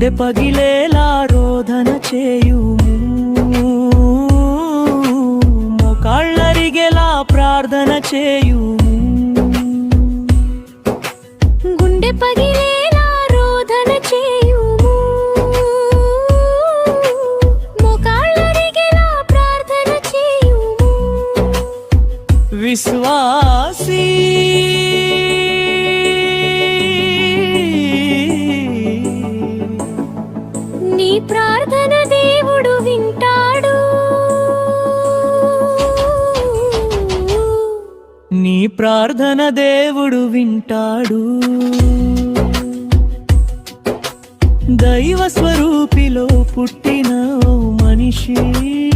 గుండె పగిలేలా రోధన చేయుము. మోకాళ్ళరిగేలా ప్రార్థన చేయుము. గుండె పగిలేలా రోదన చేయుము. మోకాళ్ళరిగేలా ప్రార్థన చేయుము. విశ్వాసీ ప్రార్థన దేవుడు వింటాడు. నీ ప్రార్థన దేవుడు వింటాడు. దైవ స్వరూపిలో పుట్టిన మనిషి.